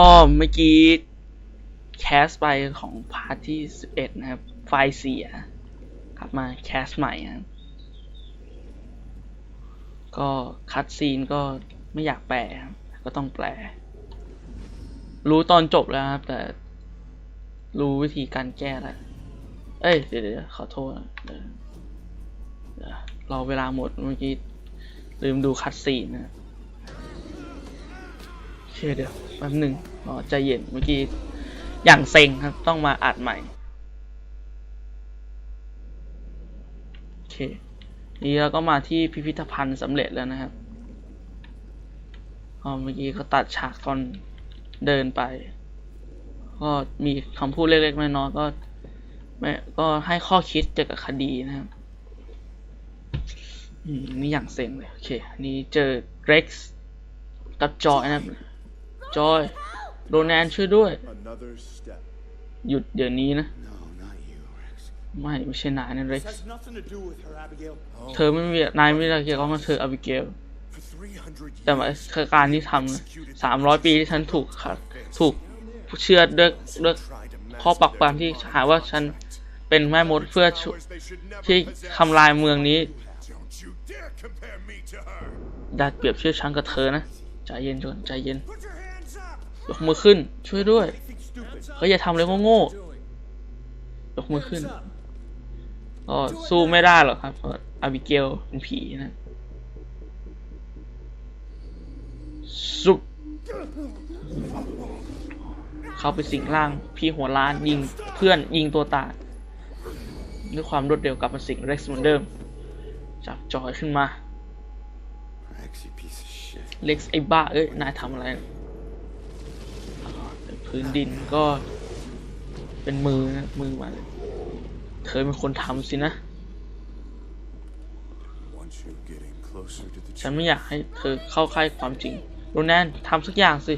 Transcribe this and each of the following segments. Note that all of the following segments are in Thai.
ก็เมื่อกี้แคสไปของพาร์ทที่11นะครับ ไฟเสียกลับมาแคสใหม่นะก็คัดซีนก็ไม่อยากแปลก็ต้องแปล รู้ตอนจบแล้วครับ แต่รู้วิธีการแก้แล้วเอ้ยเดี๋ยวขอโทษนะเดี๋ยวเรอเวลาหมดเมื่อกี้ลืมดูคัดซีนนะโอเคเดี๋ยวแป๊บหนึ่ง รอใจเย็นเมื่อกี้อย่างเซ็งครับ ต้องมาอัดใหม่ โอเค นี่เราก็มาที่พิพิธภัณฑ์สำเร็จแล้วนะครับก็เมื่อกี้ก็ตัดฉากตอนเดินไป ก็มีคำพูดเล็กๆน้อยๆก็ไม่ก็ให้ข้อคิดเกี่ยวกับคดีนะครับอืมนี่อย่างเซ็งเลย โอเค นี่เจอเกร็กซ์กับจอยนะครับจอย โดนแนนช่วยด้วย Another step. หยุดเดี๋ยวนี้นะ No, not you, Rex. ไม่ไม่ใช่นายนะเร็ก This has nothing to do with her, Abigail. เธอไม่มีนายไม่ได้เกี่ยวข้องกับเธออบิเกล For 300แต่ว่าคือการที่ทำสามร้อยปีที่ฉันถูกขัดถูกเชื่อเลือกเลือกข้อปักปามที่หาว่าฉันเป็นแม่มดเพื่อชุที่ทำลายเมืองนี้ Don't you dare compare me to her. อย่าเปรียบเทียบฉันกับเธอนะ ใจเย็นจนใจเย็น ยกมือขึ้น ช่วยด้วย Anything stupid. เฮ้ยอย่าทำเลยโง่ๆยกมือขึ้นก็สู้ไม่ได้หรอกครับเพราะอาบิเกลเป็นผีนะสุบเขาไปสิงร่าง พี่หัวล้านยิงเพื่อนยิงตัวตายด้วยความรวดเร็วกลับมาสิงเร็กซ์เหมือนเดิม จับจอยขึ้นมา Rex, you piece of shit. เล็กซ์ไอ้บ้า เอ้ย นายทำอะไรอ๋อแต่ พื้นดินก็เป็นมือนะมือมาเลยเธอเป็นคนทำสินะ ฉันไม่อยากให้เธอเข้าใกล้ความจริงโรแนนทำสักอย่างสิ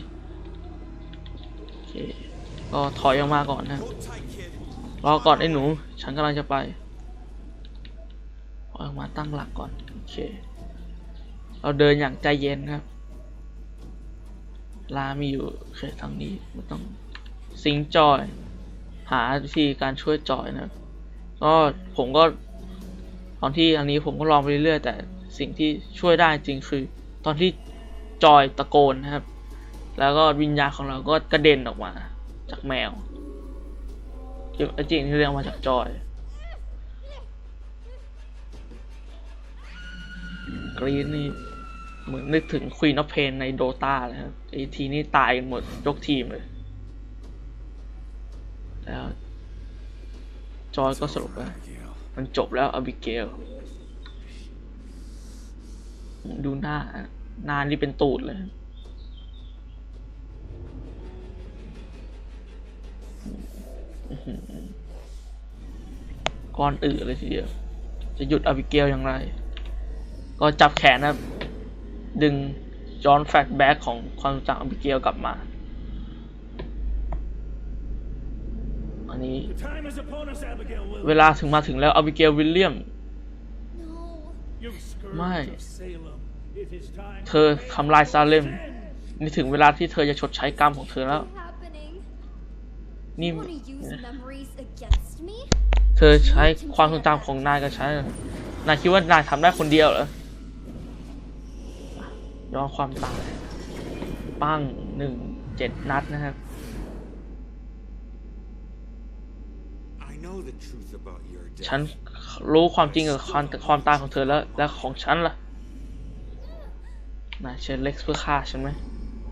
โอเคก็ถอยออกมาก่อนนะ รอก่อนไอ้หนู ฉันกำลังจะไปถอยออกมาตั้งหลักก่อน โอเค เราเดินอย่างใจเย็นครับ ลามีอยู่เคทางนี้ไม่ต้องสิงจอย หาวิธีการช่วยจอยนะก็ผมก็ตอนที่อันนี้ผมก็ลองไปเรื่อยๆแต่สิ่งที่ช่วยได้จริงคือ ตอนที่จอยตะโกนนะครับ แล้วก็วิญญาณของเราก็กระเด็นออกมา จากแมวเกี่ยวกับจริงที่เรียกมาจากจอยกรีนนี่ เหมือนนึกถึงควีนอฟเพนในโดตาเลยครับไอทีนี่ตายกันหมดยกทีมเลย แล้ว จอยก็สรุปว่ามันจบแล้วอบิเกล ดูหน้า หน้านี่เป็นตูดเลย ก้อนอืดเลยทีเดียว จะหยุดอบิเกลอย่างไร ก็จับแขนนะ ดึงย้อนแฟลชแบ็กของความทรงจำอบิเกลกลับมา อันนี้ The time is upon us, Abigail เว Williams. ลาถึงมาถึงแล้วอบิเกลวิลเลียม You scourge My. of Salem. It is time เธอทำลายซาเลม End. นี่ถึงเวลาที่เธอจะชดใช้กรรมของเธอแล้ว happening? นี่ You want to use memories against me? เธอใช้ความทรงจำของนายกับฉันเหรอนายคิดว่านายทำได้คนเดียวเหรอ ย้อนความตาย ปั้งหนึ่งเจ็ดนัดนะครับ I know the truth about your death. ฉันรู้ความจริงกับความความตายของเธอแล้ว และของฉันล่ะนายใช้เล็กซ์เพื่อฆ่าฉันไหม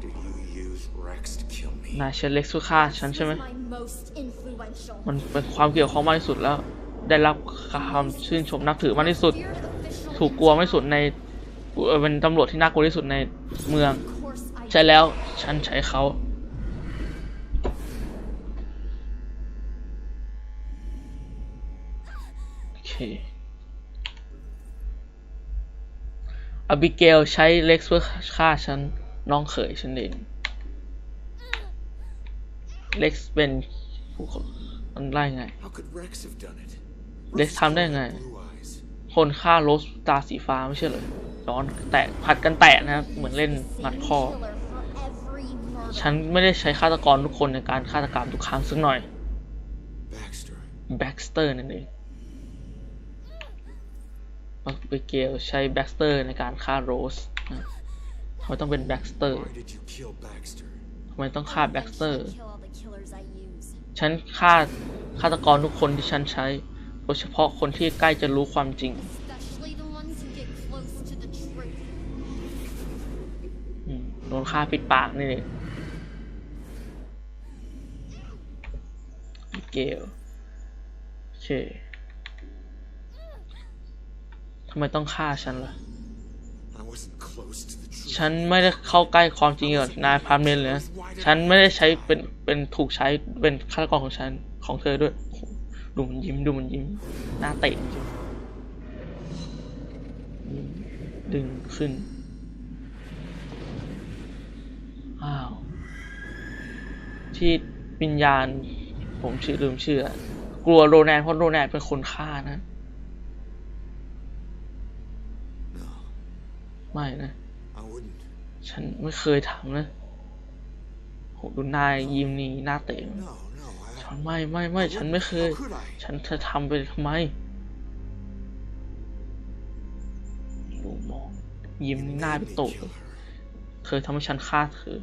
Did you use Rex to kill me? นายใช้เล็กซ์เพื่อฆ่าฉันใช่ไหม My most influential. มันเป็นความเกี่ยวข้องมากที่สุดแล้ว ได้รับคำชื่นชมนับถือมากที่สุด Weird official ถูกกลัวไม่สุดใน เอ่อเป็นตำรวจที่น่ากลัวที่สุดในเมือง Of course I ใช่แล้วฉันใช้เขาโอเคอบิเกลใช้เล็กซ์เพื่อฆ่าฉันน้องเขยฉันเองเล็กซ์เป็นผู้คนมันไล่ไง How could Rex have done it? เล็กซ์ทำได้ไง Blue eyes. คนฆ่าโรสตาสีฟ้าไม่ใช่เหรอย้อนแตะผัดกันแตะนะครับ เหมือนเล่นงัดคอ killer for every murder. ฉันไม่ได้ใช้ฆาตกรทุกคนในการฆาตกรรมทุกครั้งสักหน่อย Baxter. แบ็กสเตอร์นั่นเองบักเบเกลใช้แบ็กสเตอร์ในการฆ่าโรสนะทำไมต้องเป็นแบ็กสเตอร์ Why did you kill Baxter? ทำไมต้องฆ่า I แบ็กสเตอร์ kill all the killers I use. ฉันฆ่าฆาตกรทุกคนที่ฉันใช้ โดยเฉพาะคนที่ใกล้จะรู้ความจริง Especially the ones who get close to the truth. อืมโดนฆ่าปิดปากนี่เองเกลโอเคทำไมต้องฆ่าฉันล่ะ I wasn't close to the truth. ฉันไม่ได้เข้าใกล้ความจริงกับนายพามเมนเลยนะ ฉันไม่ได้ใช้เป็นเป็นถูกใช้เป็นฆาตกรของฉันของเธอด้วยโอ้โห ดูมันยิ้มดูมันยิ้มหน้าเตะจริงอืมดึงขึ้น อ้าว ที่วิญญาณ ผมชื่อลืมชื่อ กลัวโรแนนเพราะโรแนนเป็นคนฆ่านะ ไม่นะ ฉันไม่เคยทำนะโหดูนายยิ้มนี่หน้าเตะ ไม่ไม่ไม่ฉันไม่เคย ฉันจะทำไปทำไมดูมอง ยิ้มหน้าเป็นต Kill her. เธอทำให้ฉันฆ่าเธอ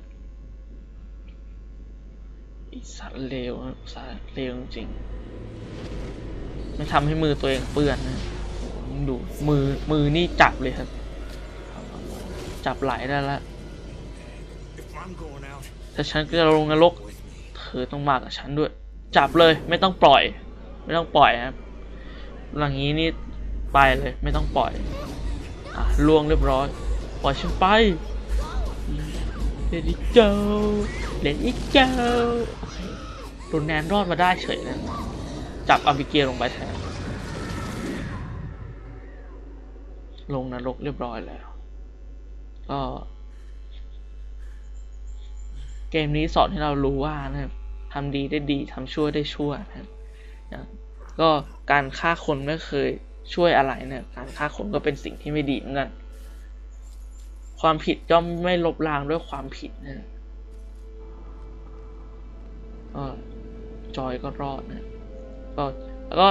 อีสัตว์เลวสัตว์เลวจริง ไม่ทำให้มือตัวเองเปื้อนนะดูมือมือนี่จับเลยครับ จับไหลได้แล้วถ้าฉันก็จะลงนรกเธอต้องมากับฉันด้วย จับเลยไม่ต้องปล่อย ไม่ต้องปล่อยครับหลังนี้นี่ไปเลยไม่ต้องปล่อยอะล่วงเรียบร้อย ปล่อยฉันไปเลดี้เจ้าเลดี้เจ้าโอโดนแนนรอดมาได้เฉยนะจับอาบิเกลลงไปแทนลงนรกเรียบร้อยแล้วก็เกมนี้สอนให้เรารู้ว่านะครับ ทำดีได้ดีทำชั่วได้ชั่วนะครับนะก็การฆ่าคนไม่เคยช่วยอะไรนะการฆ่าคนก็เป็นสิ่งที่ไม่ดีเหมือนกัน ความผิดย่อมไม่ลบล้างด้วยความผิดนะก็จอยก็รอดนะก็แล้วก็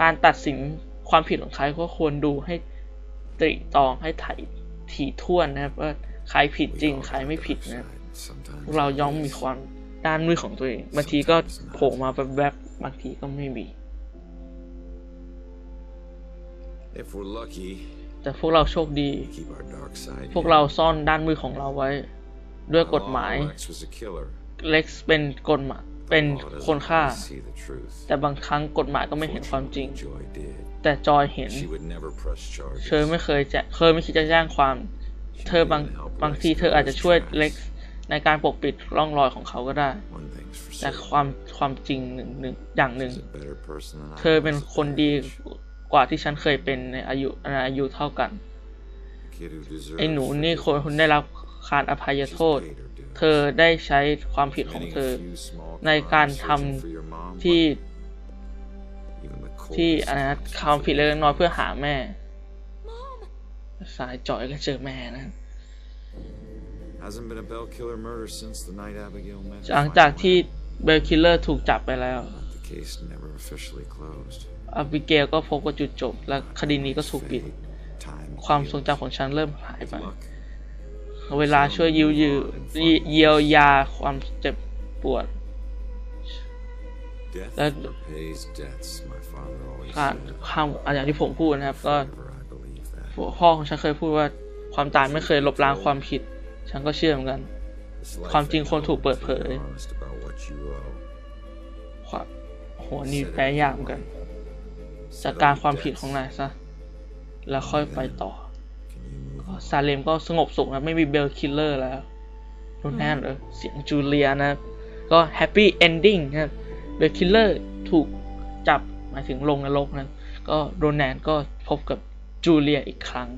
การตัดสินความผิดของใครก็ควรดูให้ตริตรองให้ถ่ายถี่ถ้วนนะครับว่าใครผิดจริงใครไม่ผิดนะครับพวกเราย่อมมีความ ด้านมืดของตัวเองบางทีก็โผล่มาแบบแบบๆบางทีก็ไม่มี If we're lucky, แต่พวกเราโชคดี keep our dark side. พวกเราซ่อนด้านมืดของเราไว้ ด้วยกฎหมาย Lex was a killer. เล็กซ์เป็นกฎหมายเป็น Law doesn't คนฆ่า always see the truth. แต่บางครั้งกฎหมายก็ไม่เห็นความจริง Joy did. แต่จอยเห็น She would never press charges. เธอไม่เคยจะเคยไม่คิดจะแจ้งความ เธอบางบางทีเธออาจจะช่วยเล็กซ์ ในการปกปิดร่องรอยของเขาก็ได้ One thing's for แต่ certain. ความความจริงหนึ่งหนึ่งอย่างหนึ่ง She's a better person than I เธอเป็น was at คน that ดี age. กว่าที่ฉันเคยเป็นในอายุในอายุเท่ากัน Kid who deserved ไอ้หนูนี่คนคุณได้รับการอภัยโทษ paid her dues. เธอได้ใช้ความผิดของ Committing เธอ a few small ในการ crimes ท searching for your mom, ำที่ but even the ที่ coldest อะไรนะ hearts ความผิดเล็กน้อยเพื่อหาแม่ Mom! สายจอยก็เจอแม่นะ Hasn't been a Bell killer murder since the night Abigail met. หลังจากที่เบลคิลเลอร์ถูกจับไปแล้ว The case never officially closed. อบิเกลก็พบกับจุดจบ และคดีนี้ก็ถูกปิด Time ความทรงจำของฉันเริ่มหายไป luck. เวลาช่วยยิวยืเยียวยาความเจ็บปวด Death That- repays debts. My father always การ said. ข้ามอย่างที่ผมพูดนะครับ ก็ Forever I believe that. พ่อของฉันเคยพูดว่าความตายไม่เคยลบล้างความผิด ฉันก็เชื่อเหมือนกัน This life ความจริง ain't คนถูกเปิดเผย always honest about what you owe. ความโหนี่แพ้ยากเหมือนกันจัดการความผิดของนายซะ แล้วค่อยไปต่อ Can you move ก็ซาเลมก็สงบสุขนะไม่มีเบลคิลเลอร์แล้วโดนแน่นเลยเสียงจูเลียนะครับก็แฮปปี้เอนดิ้งนะครับเบลคิลเลอร์ถูกจับหมายถึงลงนรกนะก็โดนแนนก็พบกับจูเลียอีกครั้ง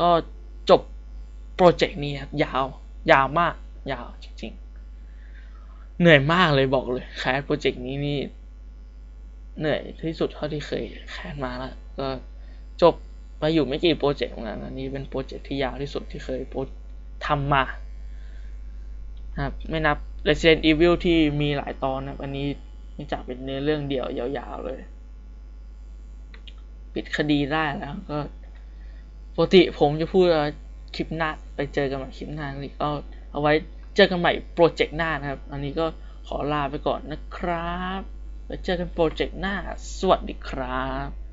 ก็จบ โปรเจกต์นี้ยาว ยาวมาก ยาวจริงๆ เหนื่อยมากเลยบอกเลยแคสโปรเจกต์นี้นี่ เหนื่อยที่สุดเท่าที่เคยแคสมาแล้วก็จบไปอยู่ไม่กี่โปรเจกต์เหมือนกันอันนี้เป็นโปรเจกต์ที่ยาวที่สุดที่เคยโปรทำมาครับไม่นับ Resident Evil ที่มีหลายตอนนะอันนี้นี่จากเป็นเนื้อเรื่องเดียวยาวๆเลย ปิดคดีได้แล้วก็ปกติผมจะพูดว่า คลิปหน้า ไปเจอกันใหม่คลิปหน้านี่ก็เอาไว้เจอกันใหม่โปรเจกต์หน้านะครับ อันนี้ก็ขอลาไปก่อนนะครับ ไปเจอกันโปรเจกต์หน้า สวัสดีครับ